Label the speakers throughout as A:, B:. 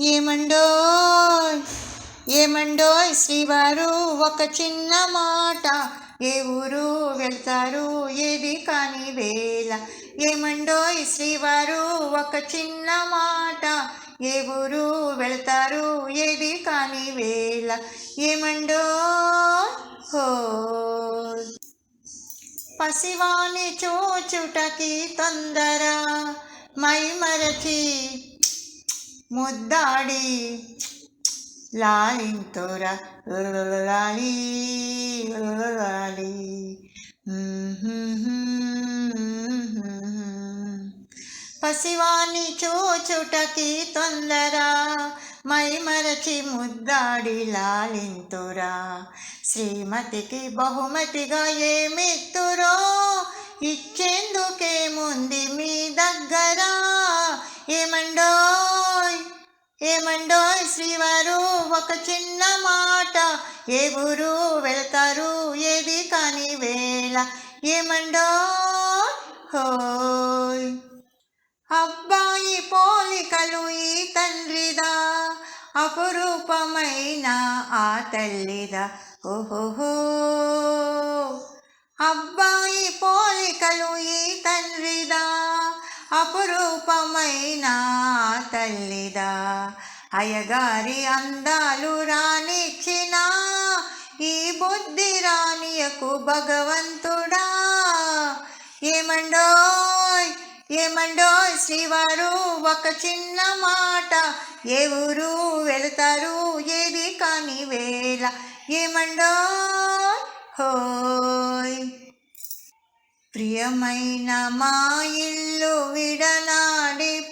A: ఏమండోయ్ ఏమండోయ్ శ్రీవారు ఒక చిన్న మాట. ఏ ఊరు వెళ్తారు? ఏది కాని వేళ. ఏమండోయ్ శ్రీవారు ఒక చిన్న మాట. ఏ ఊరు వెళ్తారు? ఏది కాని వేళ. ఏమండో? హో. పసివాణి చూచుటకి తొందర. మై మరచి ముద్దాడి. లాలింతోర లాలి లాలి. పసివాణి చూచుటకి తొందర. మై మరచి ముద్దాడి లాలింతురా శ్రీమతికి బహుమతిగా ఏమిత్తురో? ఇచ్చేందుకేముంది మీ దగ్గర. ఏమండో? ఏమండో శ్రీవారు ఒక చిన్న మాట. ఏ ఊరు వెళ్తారు? ఏది కాని వేళ. ఏమండో? హోయ్. అబ్బాయి పోలికలు ఈ తండ్రిదా. అపురూపమైన ఆ తల్లిదా. ఓహోహో. అబ్బాయి అపురూపమైన తల్లిదా. అయ్యగారి అందాలు రానిచ్చిన ఈ బుద్ధి రానియకు భగవంతుడా. ఏమండోయ్ ఏమండో శ్రీవారు ఒక చిన్న మాట. ఏ ఊరు వెళతారు ఏది కాని వేళ. ఏమండో హో ప్రియమైన మా ఇల్లు విడనాడిపోతే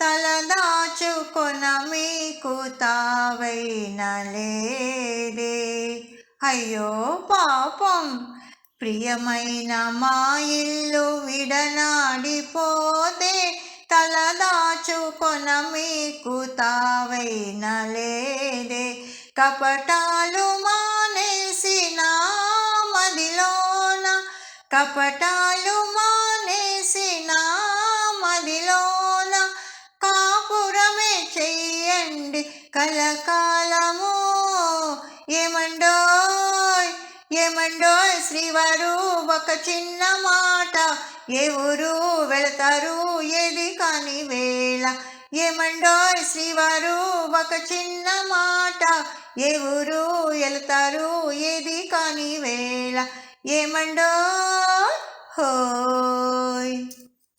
A: తలదాచుకొన మీకు తావైన లేదే. అయ్యో పాపం ప్రియమైన మా ఇల్లు విడనాడిపోతే తలదాచుకొన మీకు తావైన లేదే. కపటాలు కపటాలు మానేసిన మదిలోన కాపురమే చెయ్యండి కలకాలము. ఏమండోయ్ ఏమండోయ్ శ్రీవారు ఒక చిన్న మాట ఏ ఊరు వెళతారు? ఏది కాని వేళ. ఏమండోయ్ శ్రీవారు ఒక చిన్న మాట ఏ ఊరు వెళతారు? ఏది కాని వేళ. ఏమండో? హోయ్.